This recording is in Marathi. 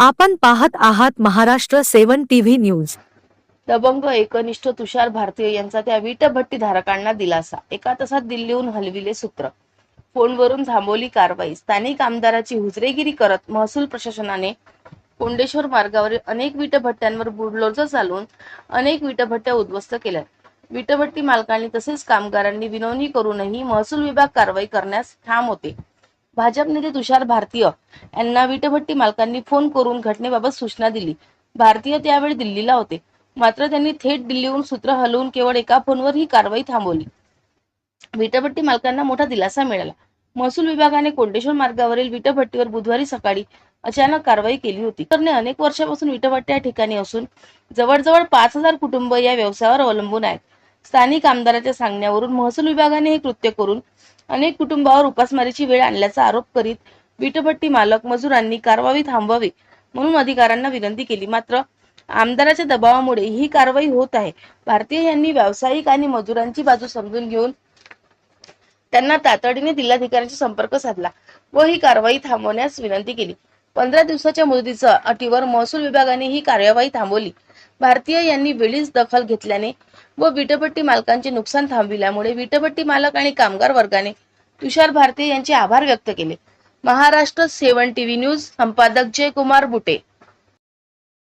आपण पाहत आहात महाराष्ट्र सेवन टीव्ही न्यूज. दबंग एकनिष्ठ तुषार भारतीय यांचा त्या वीटभट्टी धारकांना दिलासा. एका तासात दिल्लीहून हलविले सूत्र. फोनवरून थांबवली कारवाई. स्थानिक आमदाराची हुजरेगिरी करत महसूल प्रशासनाने कोंडेश्वर मार्गावरील अनेक विटभट्ट्यांवर बुलडोजर चालवून अनेक विटभट्ट्या उद्ध्वस्त केल्या विटभट्टी मालकांनी तसेच कामगारांनी विनवणी करूनही महसूल विभाग कारवाई करण्यास ठाम होते. भाजप नेते तुषार भारतीय यांना विटभट्टी मालकांनी फोन करून घटनेबाबत सूचना दिली. भारतीय त्यावेळी दिल्लीला होते. मात्र त्यांनी थेट दिल्लीहून सूत्र हलवून केवळ एका फोनवर ही कारवाई थांबवली. विटभट्टी मालकांना मोठा दिलासा मिळाला. महसूल विभागाने कोंडेश्वर मार्गावरील विटभट्टीवर बुधवारी सकाळी अचानक कारवाई केली होती. सरकारने अनेक वर्षापासून विटभट्टी या ठिकाणी असून जवळजवळ पाच हजार कुटुंब या व्यवसायावर अवलंबून आहेत. स्थानिक आमदाराच्या सांगण्यावरून महसूल विभागाने हे कृत्य करून अनेक कुटुंबावर उपासमारीची वेळ आणल्याचा आरोप करीत विटभट्टी मालक मजुरांनी कारवाई थांबवावी म्हणून अधिकाऱ्यांना विनंती केली. मात्र आमदाराच्या दबावामुळे ही कारवाई होत आहे. भारतीय यांनी व्यावसायिक आणि मजुरांची बाजू समजून घेऊन त्यांना तातडीने जिल्हाधिकाऱ्यांशी संपर्क साधला व ही कारवाई थांबवण्यास विनंती केली. पंधरा दिवसाच्या मुदतीच्या अटीवर महसूल विभागाने ही कार्यवाही थांबवली. भारतीय यांनी वेळीच दखल घेतल्याने व विटपट्टी मालकांचे नुकसान थांबविल्यामुळे विटपट्टी मालक आणि कामगार वर्गाने तुषार भारतीय यांचे आभार व्यक्त केले. महाराष्ट्र सेवन टीव्ही न्यूज संपादक जयकुमार बुटे.